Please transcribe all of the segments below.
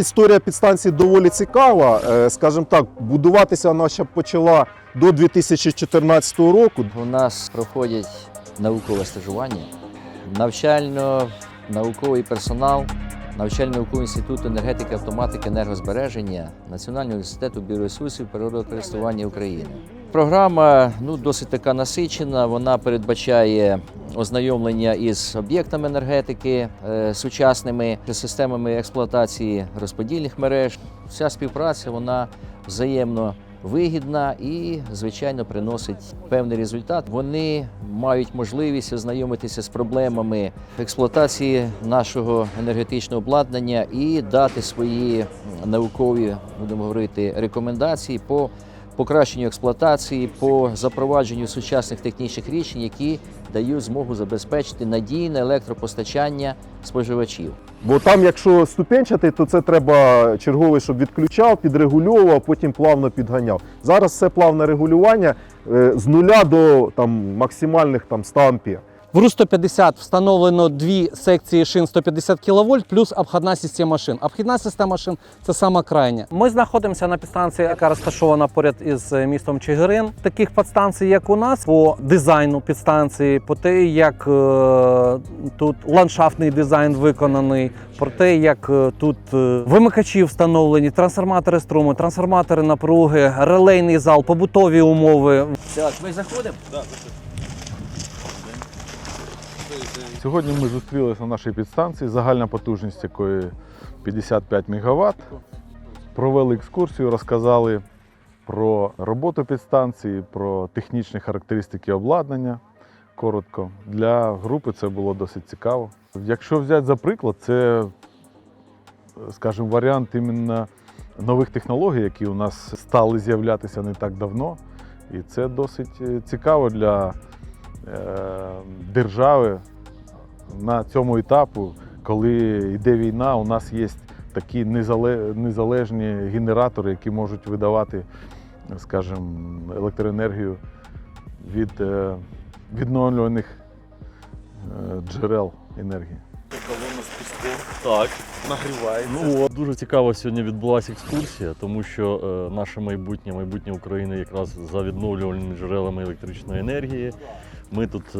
Історія підстанції доволі цікава. Е, Скажімо так, будуватися вона ще почала до 2014 року. У нас проходять наукове стажування, навчально-науковий персонал, навчально-науковий інститут енергетики, автоматики, енергозбереження Національного університету біоресурсів природокористування України. Програма ну, досить така насичена. Вона передбачає ознайомлення із об'єктами енергетики, е, сучасними системами експлуатації розподільних мереж. Вся співпраця вона взаємно вигідна і, звичайно, приносить певний результат. Вони мають можливість ознайомитися з проблемами експлуатації нашого енергетичного обладнання і дати свої наукові, будемо говорити, рекомендації по покращенню експлуатації, по запровадженню сучасних технічних рішень, які дають змогу забезпечити надійне електропостачання споживачів. Бо там, якщо ступенчатий, то це треба черговий, щоб відключав, підрегульовував, потім плавно підганяв. Зараз все плавне регулювання е, з нуля до там, максимальних там, 100 ампер. В РУ-150 встановлено дві секції шин 150 кВт плюс обхідна система шин. Обхідна система шин це сама крайня. Ми знаходимося на підстанції, яка розташована поряд із е, містом Чигирин. Таких підстанцій, як у нас, по дизайну підстанції, по те, як е, тут ландшафтний дизайн виконаний, про те, як е, тут е, вимикачі встановлені, трансформатори струму, трансформатори напруги, релейний зал, побутові умови. Так, ми заходимо? Сьогодні ми зустрілися на нашій підстанції, загальна потужність якої 55 МВт. Провели екскурсію, розказали про роботу підстанції, про технічні характеристики обладнання. Коротко. Для групи це було досить цікаво. Якщо взяти за приклад, це, скажімо, варіант іменно нових технологій, які у нас стали з'являтися не так давно. І це досить е, цікаво для держави на цьому етапу, коли йде війна, у нас є такі незалежні генератори, які можуть видавати, скажімо, електроенергію від е, відновлюваних е, джерел енергії. Колона. Так. Нагрівається. Ну, от, дуже цікаво сьогодні відбулася екскурсія, тому що е, наше майбутнє, майбутнє України якраз за відновлювальними джерелами електричної енергії. Ми тут е,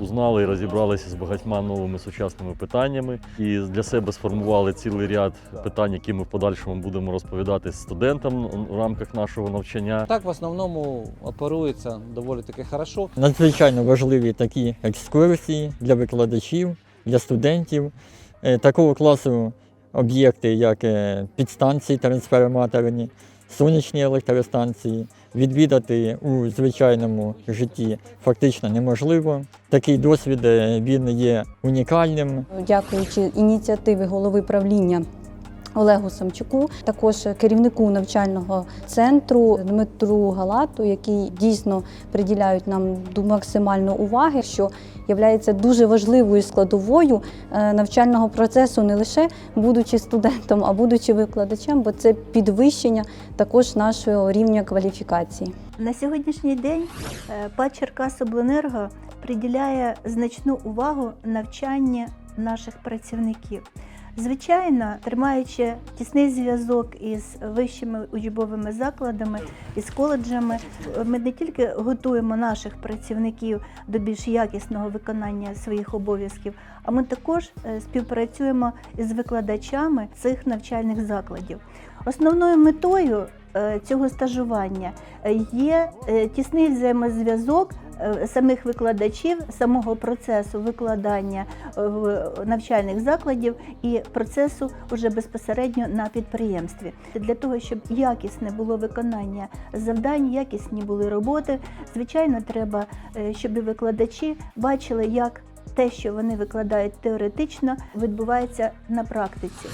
узнали і розібралися з багатьма новими сучасними питаннями і для себе сформували цілий ряд питань, які ми в подальшому будемо розповідати студентам в рамках нашого навчання. Так в основному оперується доволі таки хорошо. Надзвичайно важливі такі екскурсії для викладачів, для студентів такого класу об'єкти, як е, підстанції трансформаторні, сонячні електростанції. Відвідати у звичайному житті фактично неможливо. Такий досвід е, він є унікальним. дякуючи ініціативі голови правління. Олегу Самчуку, також керівнику навчального центру Дмитру Галату, які дійсно приділяють нам максимально уваги, що є дуже важливою складовою е, навчального процесу, не лише будучи студентом, а будучи викладачем, бо це підвищення також нашого рівня кваліфікації. На сьогоднішній день е, ПАД Черкасобленерго приділяє значну увагу навчанню наших працівників. Звичайно, тримаючи тісний зв'язок із вищими учбовими закладами, із коледжами, ми не тільки готуємо наших працівників до більш якісного виконання своїх обов'язків, а ми також е, співпрацюємо із викладачами цих навчальних закладів. Основною метою е, цього стажування е, є тісний взаємозв'язок самих викладачів, самого процесу викладання е, в навчальних закладів і процесу уже безпосередньо на підприємстві. Для того, щоб якісне було виконання завдань, якісні були роботи, звичайно, треба, е, щоб викладачі бачили, як те, що вони викладають теоретично, відбувається на практиці.